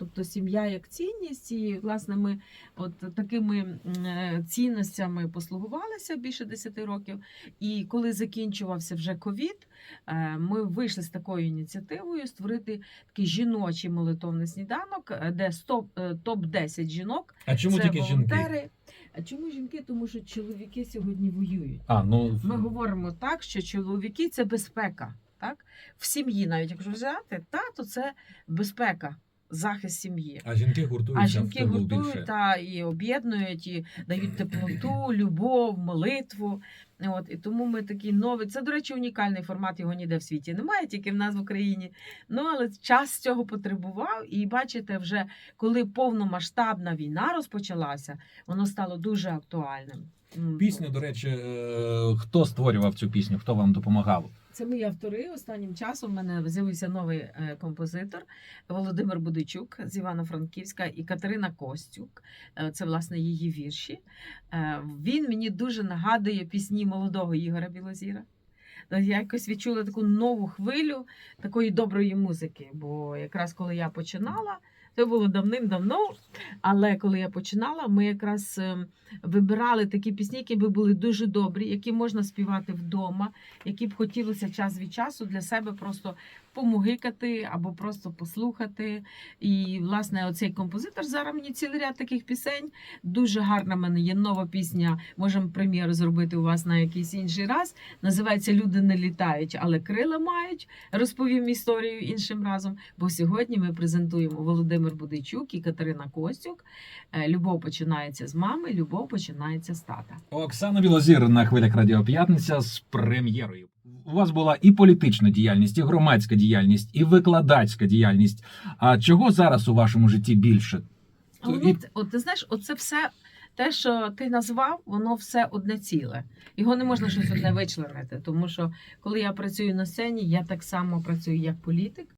Тобто сім'я як цінність, і власне ми от такими е, цінностями послугувалися більше 10 років. І коли закінчувався вже ковід, е, ми вийшли з такою ініціативою створити такий жіночий молитовний сніданок, е, де топ 10 жінок. А чому це тільки жінки? А чому жінки? Тому що чоловіки сьогодні воюють. А, ну Ми говоримо так, що чоловіки це безпека. Так? В сім'ї, навіть якщо взяти, тато це безпека, захист сім'ї. а жінки гуртуються А жінки гуртують та і об'єднують, і дають теплоту, любов, молитву. От і тому ми такий новий. Це, до речі, унікальний формат. Його ніде в світі немає, тільки в нас в Україні. Ну але час цього потребував. І бачите, вже коли повномасштабна війна розпочалася, воно стало дуже актуальним. Пісню, до речі, е, хто створював цю пісню, хто вам допомагав? Це мої автори. Останнім часом в мене з'явився новий е, композитор Володимир Будичук з Івано-Франківська і Катерина Костюк. Е, Це власне її вірші. Він мені дуже нагадує пісні молодого Ігора Білозіра. Я якось відчула таку нову хвилю такої доброї музики. Бо якраз коли я починала, це було давним-давно. Але коли я починала, ми якраз е, вибирали такі пісні, які би були дуже добрі, які можна співати вдома, які б хотілося час від часу для себе просто помугикати або просто послухати. І, власне, оцей композитор зараз мені цілий ряд таких пісень. Дуже гарна в мене є нова пісня. Можемо прем'єру зробити у вас на якийсь інший раз. Називається Люди не літають, але крила мають. Розповім історію іншим разом. Бо сьогодні ми презентуємо Володимир Будичук і Катерина Костюк. Е, Любов починається з мами, любов починається з тата. Оксана Білозір на хвилях Радіо П'ятниця з прем'єрою. У вас була і політична діяльність, і громадська діяльність, і викладацька діяльність. А чого зараз у вашому житті більше? Але і- це- от ти знаєш, оце все. Те, що ти назвав, воно все одне ціле. Його не можна щось одне вичленити. Тому що коли я працюю на сцені, я так само працюю як політик.